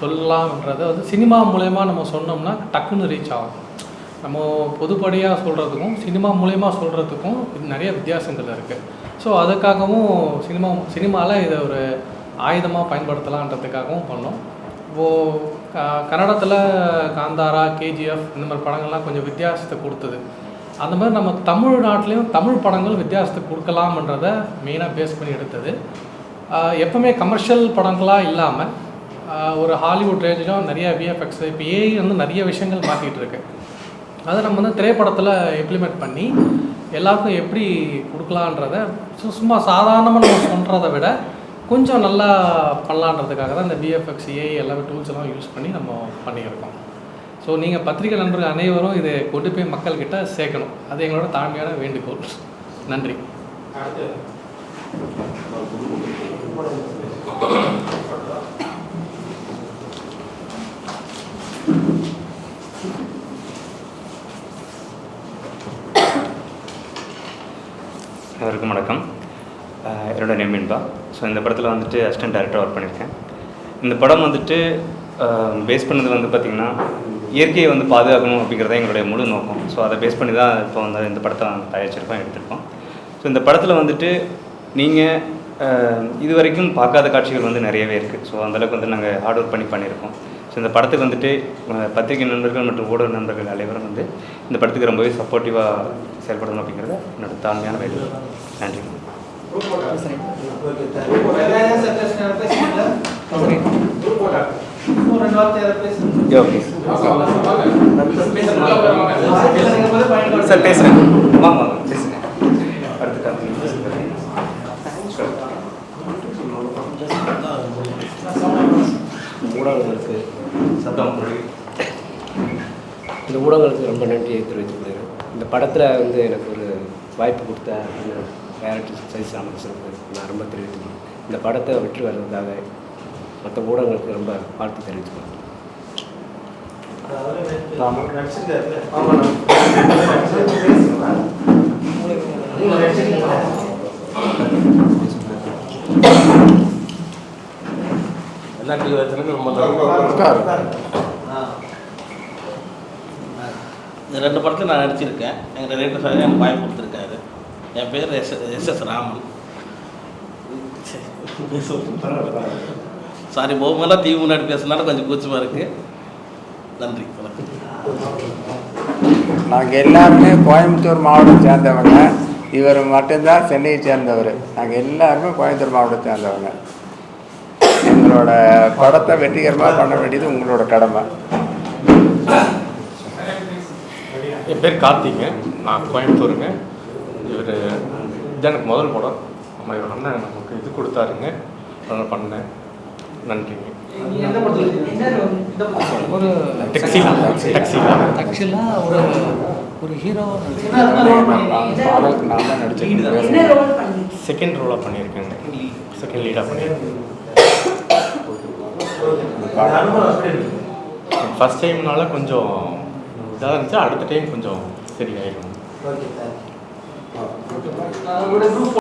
சொல்லலாம்ன்றதை வந்து சினிமா மூலயமா நம்ம சொன்னோம்னா டக்குன்னு ரீச் ஆகும். நம்ம பொதுப்படியாக சொல்கிறதுக்கும் சினிமா மூலயமா சொல்கிறதுக்கும் நிறைய வித்தியாசங்கள் இருக்குது ஸோ அதுக்காகவும் சினிமா சினிமாவில் இதை ஒரு ஆயுதமாக பயன்படுத்தலான்றதுக்காகவும் பண்ணோம். இப்போது க கன்னடத்தில் காந்தாரா கேஜிஎஃப் இந்த மாதிரி படங்கள்லாம் கொஞ்சம் வித்தியாசத்தை கொடுத்தது. அந்த மாதிரி நம்ம தமிழ்நாட்டிலையும் தமிழ் படங்கள் வித்தியாசத்தை கொடுக்கலாம்ன்றதை மெயினாக பேஸ் பண்ணி எடுத்தது. எப்போவுமே எப்பவுமே கமர்ஷியல் படங்களாக இல்லாமல் ஒரு ஹாலிவுட் ரேஞ்சிலும் நிறைய விஎஃப்எக்ஸ் இப்போ ஏஐ வந்து நிறைய விஷயங்கள் மாற்றிட்டு இருக்கு அதை நம்ம வந்து திரைப்படத்தில் இம்ப்ளிமெண்ட் பண்ணி எல்லாருக்கும் எப்படி கொடுக்கலான்றத சும்மா சாதாரணமாக நம்ம சொல்கிறத விட கொஞ்சம் நல்லா பண்ணலான்றதுக்காக தான் இந்த பிஎஃப்எக்ஸ் ஏஐ எல்லாமே டூல்ஸ் எல்லாம் யூஸ் பண்ணி நம்ம பண்ணியிருக்கோம். ஸோ நீங்கள் பத்திரிகை நண்பர்கள் அனைவரும் இதை கொண்டு போய் மக்கள்கிட்ட சேர்க்கணும். அது எங்களோட தாழ்மையான வேண்டுகோள். நன்றி. அனைவருக்கும் வணக்கம். என்னோட நேம் இன்பா. ஸோ இந்த படத்தில் வந்துட்டு அசிஸ்டன்ட் டைரக்டர் ஒர்க் பண்ணியிருக்கேன் இந்த படம் வந்துட்டு பேஸ் பண்ணது வந்து பார்த்திங்கன்னா இயற்கையை வந்து பாதுகாக்கணும் அப்படிங்கிறத எங்களுடைய முழு நோக்கம். ஸோ அதை பேஸ் பண்ணி தான் இப்போ வந்து இந்த படத்தை நாங்கள் தயாரிச்சிருக்கோம் எடுத்திருக்கோம். ஸோ இந்த படத்தில் வந்துட்டு நீங்கள் இது வரைக்கும் பார்க்காத காட்சிகள் வந்து நிறையவே இருக்குது ஸோ அந்தளவுக்கு வந்து நாங்கள் ஹார்ட் ஒர்க் பண்ணி பண்ணியிருக்கோம். ஸோ இந்த படத்துக்கு வந்துட்டு பத்திரிகை நண்பர்கள் மற்றும் ஊடக நண்பர்கள் அனைவரும் வந்து இந்த படத்துக்கு ரொம்பவே சப்போர்ட்டிவாக செயல்படணும் அப்படிங்கிறத என்னோட தாழ்மையான வேண்டுகோள். நன்றி. ஓகே தேங்க்யூ வேற ஏதாவது சஜஷன் யாராவது பேசுறீங்களா குரூப் போட்டா இன்னும் ரெண்டு வார்த்தை யாராவது பேசுங்க ஓகே பேசுங்க போது பயன்படுத்த சார் பேசுகிறேன் வாங்க வாங்க பேசுங்க அடுத்த காப்பி ஊடகங்களுக்கு சத்தம் இந்த ஊடகங்களுக்கு ரொம்ப நன்றியை தெரிவித்துக் கொள்கிறேன் இந்த படத்தில் வந்து எனக்கு ஒரு வாய்ப்பு கொடுத்த டேரக்டர் சைஸ் ராமகிருஷ்ணனுக்கு நான் ரொம்ப தெரிவித்துக்கிறேன் இந்த படத்தை வெற்றி வர்றதுக்காக மற்ற ஊடகங்களுக்கு ரொம்ப வாழ்த்து தெரிவித்துக்கிறேன் எல்லா டிவிலும் ரொம்ப இந்த ரெண்டு படத்தில் நான் நடிச்சிருக்கேன். எங்கள் டைரக்டர் சார் எனக்கு வாய்ப்பு கொடுத்துருக்காரு. என் பேர் S S S Raman. Sorry போகும்போதெல்லாம் டிவி முன்னாடி பேசுனாலும் கொஞ்சம் கூச்சமாக இருக்குது நன்றி வணக்கம். நாங்கள் எல்லாருமே கோயம்புத்தூர் மாவட்டம் சேர்ந்தவங்க. இவர் மட்டும்தான் சென்னையை சேர்ந்தவர். நாங்கள் எல்லாருமே கோயம்புத்தூர் மாவட்டம் சேர்ந்தவங்க. எங்களோட படத்தை வெற்றிகரமாக பண்ண வேண்டியது உங்களோட கடமை. என் பேர் கார்த்திங்க. நான் கோயம்புத்தூருங்க. இவர் இது எனக்கு முதல் படம். நம்ம இவர் அண்ணன் நமக்கு இது கொடுத்தாருங்க. அதனால் பண்ணேன். நன்றிங்க. ஒரு டெக்ஸிலா டெக்ஸிலா ஆக்சுவலாக ஒரு ஒரு ஹீரோ பாடலுக்கு நான் தான் நடிச்சிருக்கேன் செகண்ட் ரோலாக பண்ணியிருக்கேங்க. செகண்ட் லீடாக பண்ணியிருக்கேன். ஃபஸ்ட் டைம்னால கொஞ்சம் இதாக இருந்துச்சு? அடுத்த டைம் கொஞ்சம் ஓகே தேங்க்யூ நான் உங்களுடைய குரூப்